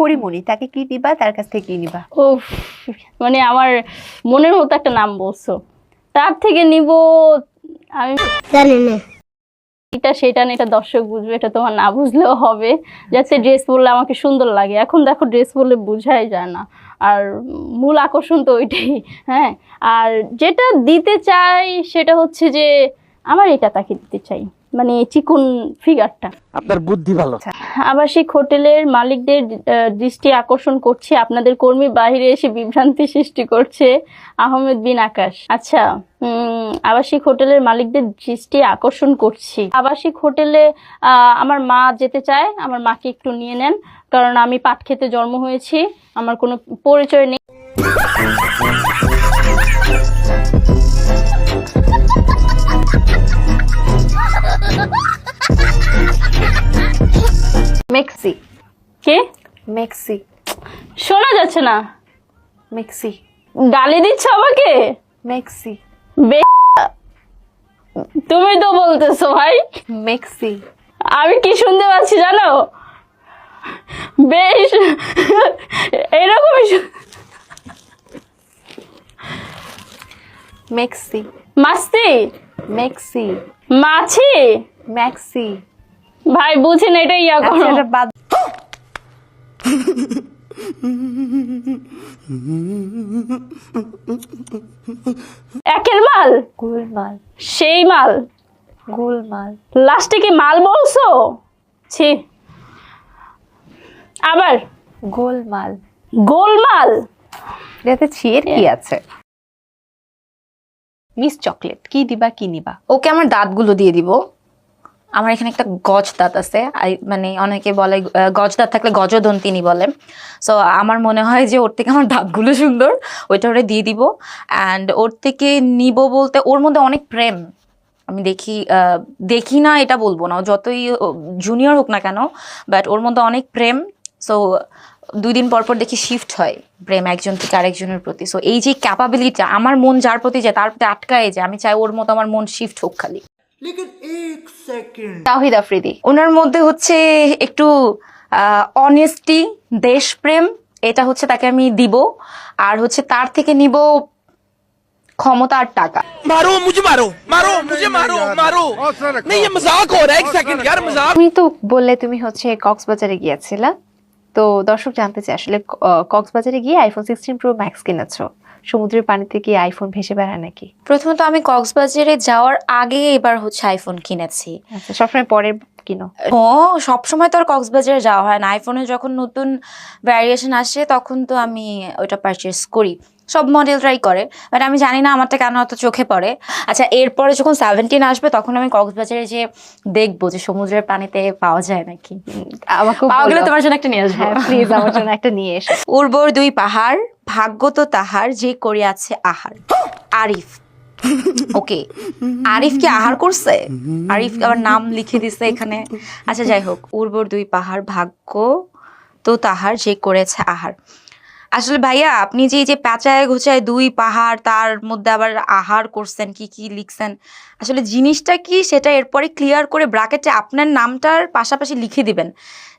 পরিমণি তাকে কি দিবা? তার কাছ থেকে কি নিবা? ও মানে আমার মনের মতো একটা নাম বলছো। তার থেকে নিব আমি জানি না। এটা সেটা না এটা দর্শক বুঝবে এটা তোমার না বুঝলেও হবে। যাতে ড্রেস পরলে আমাকে সুন্দর লাগে। এখন দেখো ড্রেস পরলে বোঝাই যায় না। আর মূল আকর্ষণ তো ওইটাই হ্যাঁ? আর যেটা দিতে চাই সেটা হচ্ছে যে আমার এটা তাকে দিতে চাই। মানে চিকুন ফিগারটা আপনার বুদ্ধি ভালো। আবাসিক হোটেলের মালিকদের দৃষ্টি আকর্ষণ করছে আপনাদের কর্মী বাইরে এসে বিভ্রান্তি সৃষ্টি করছে আহমেদ বিন আকাশ। আচ্ছা উম, আবাসিক হোটেলের মালিকদের দৃষ্টি আকর্ষণ করছি। আবাসিক হোটেলে আমার মা যেতে চায় আমার মাকে একটু নিয়ে নেন কারণ আমি পাট খেতে জন্ম হয়েছি আমার কোনো পরিচয় নেই। মেক্সি। শোনা যাচ্ছে না। মেক্সি। গালি দিচ্ছ আমাকে? মেক্সি। তুমি তো বলতেছো ভাই। মেক্সি। আমি কি শুনতে পাচ্ছি জানো? বেশ। এরকমই মেক্সি। মাস্তি? মেক্সি। মাছি? ম্যাক্সি। ভাই বুঝি না এটা ইয়া আচ্ছা করো। এটা বাদ একের মাল? গোলমাল সেই মাল। গোলমাল লাস্টে কি মাল বলছো? ছি। আবার? গোলমাল গোলমাল এটাতে ছিয়ের কি আছে? মিস চকলেট কি দিবা কি নিবা? ওকে আমার দাঁতগুলো দিয়ে দিব। আমার এখানে একটা গজ দাঁত আছে মানে অনেকে বলে গজ দাঁত থাকলে গজদন্তিনী বলে। সো আমার মনে হয় যে ওর থেকে আমার দাঁতগুলো সুন্দর, ওইটা ওরে দিয়ে দিব। অ্যান্ড ওর থেকে নিব বলতে ওর মধ্যে অনেক প্রেম। আমি দেখি দেখি না এটা বলব না। যতই জুনিয়র হোক না কেন বাট ওর মধ্যে অনেক প্রেম। সো দুই দিন পর পর দেখি শিফট হয় প্রেম একজন থেকে আরেকজনের প্রতি। সো এই যে ক্যাপাবিলিটি আমার মন যার প্রতি যায়, তার প্রতি আটকায় যায়। আমি চাই ওর মতো আমার মন শিফট হোক খালি। তাহিদ আফ্রিদি ওনার মধ্যে হচ্ছে একটু অনেস্টি দেশপ্রেম এটা হচ্ছে তাকে আমি দিব আর হচ্ছে তার থেকে নিব ক্ষমতা আর টাকা मारो मुझे मारो मारो मुझे मारो मारो नहीं ये मजाक हो रहा है एक सेकंड यार मजाक তুমি তো বললে তুমি হচ্ছে কক্সবাজারে গিয়েছিলা তো দর্শক জানতে চাই আসলে আহ, কক্সবাজারে গিয়ে আইফোন সিক্সটিন প্রো ম্যাক্স কিনেছো সমুদ্রের পানিতে কি আইফোন ভেসে বেড়ায় নাকি? প্রথমত আমি কক্সবাজারে যাওয়ার আগে এবার হচ্ছে আইফোন কিনেছি। আচ্ছা সবসময় পরে কিনো? ও সবসময় তো আর কক্সবাজারে যাওয়া হয় না। আইফোনে যখন নতুন ভ্যারিয়েশন আসে তখন তো আমি ওটা পারচেস করি। সব মডেলরাই করে বাট আমি জানি না আমারটা কেন অত চোখে পড়ে। আচ্ছা এরপরে যখন সেভেন্টিন আসবে তখন আমি কক্সবাজারে যে দেখব যে সমুদ্রের পানিতে পাওয়া যায় নাকি। আমাকে পাওয়া গেলে তোমার জন্য একটা নিয়ে আসব। হ্যাঁ প্লিজ আমার জন্য একটা নিয়ে এসো। উর্বর দুই পাহাড় ভাগ্য তো তাহার যে করিয়াছে আহার। আরিফ। ওকে। আরিফ কি আহার করছে? আরিফ আবার নাম লিখে দিছে এখানে? আচ্ছা যাই হোক। উর্বর দুই পাহাড় ভাগ্য তো তাহার যে করেছে আহার। আসলে ভাইয়া, আপনি যে এই যে প্যাঁচায় ঘুচায় দুই পাহাড়, তার মধ্যে আবার আহার করছেন, কি কি লিখছেন, আসলে জিনিসটা কি সেটা এরপরে ক্লিয়ার করে ব্রাকেটে আপনার নামটার পাশাপাশি লিখে দিবেন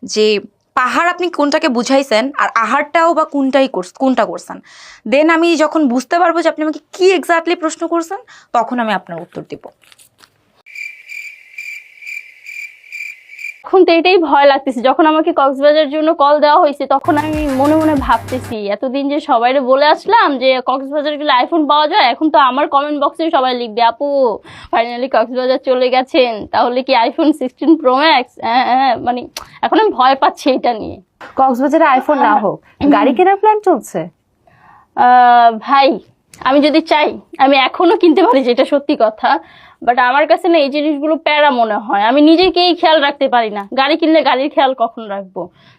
যে পাহাড় আপনি কোনটাকে বুঝাইছেন আর আহারটাও বা কোনটাই করস- কোনটা করছেন। দেন আমি যখন বুঝতে পারব যে আপনি আমাকে কি এক্স্যাক্টলি প্রশ্ন করছেন, তখন আমি আপনার উত্তর দিব। এখন তো এটাই ভয় লাগতেছে। যখন আমাকে কক্সবাজারের জন্য কল দেওয়া হয়েছে তখন আমি মনে মনে ভাবতেছি এতদিন যে সবাই বলে আসলাম যে কক্সবাজার গেলে আইফোন পাওয়া যায় এখন তো আমার কমেন্ট বক্সে সবাই লিখবে আপু ফাইনালি কক্সবাজার চলে গেছেন তাহলে কি আইফোন সিক্সটিন প্রো ম্যাক্স হ্যাঁ মানে এখন আমি ভয় পাচ্ছি এটা নিয়ে। কক্সবাজারে আইফোন না হোক গাড়ি কেনার প্ল্যান চলছে? ভাই আমি যদি চাই আমি এখনও কিনতে পারি যেটা সত্যি কথা বাট আমার কাছে না এই জিনিসগুলো প্যারা মনে হয়। আমি নিজেকেই খেয়াল রাখতে পারি না। গাড়ি কিনলে গাড়ির খেয়াল কখন রাখব?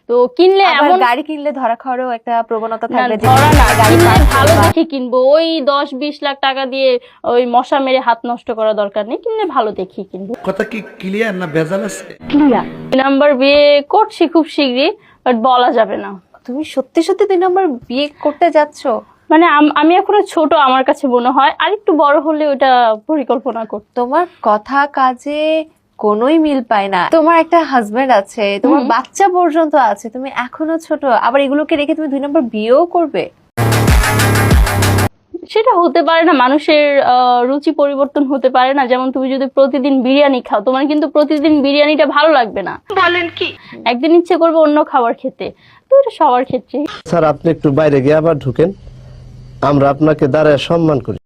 তো কিনলে এমন গাড়ি কিনলে ধরা খাওয়ারও একটা প্রবণতা ধরা না কিনলে ভালো দেখে কিনবো। ওই দশ বিশ লাখ টাকা দিয়ে ওই মশা মেরে হাত নষ্ট করা দরকার নেই। কিনলে ভালো দেখি কিনবো। কথা কি ক্লিয়ার না ভেজাল আছে? ক্লিয়ার নাম্বার বিয়ে করছি খুব শীঘ্রই বাট বলা যাবে না। তুমি সত্যি সত্যি দুই নম্বর বিয়ে করতে যাচ্ছ? মানে আমি এখনও ছোট আমার কাছে মনে হয়। আর একটু বড় হলে ওটা পরিকল্পনা করতে তোমার কথা কাজে কোনোই মিল পায় না। তোমার একটা হাজবেন্ড আছে তোমার বাচ্চা পর্যন্ত আছে তুমি এখনও ছোট আবার এগুলোকে রেখে তুমি দুই নম্বর বিয়েও করবে? সেটা হতে পারে না মানুষের আহ, রুচি পরিবর্তন হতে পারে না। যেমন তুমি যদি প্রতিদিন বিরিয়ানি খাও তোমার কিন্তু প্রতিদিন বিরিয়ানিটা ভালো লাগবে না। বলেন কি? একদিন ইচ্ছে করবে অন্য খাবার খেতে। তো এটা সবার ক্ষেত্রে স্যার আপনি একটু বাইরে গিয়ে আবার ঢুকেন। আমরা আপনাকে দাঁড়ায় সম্মান করি।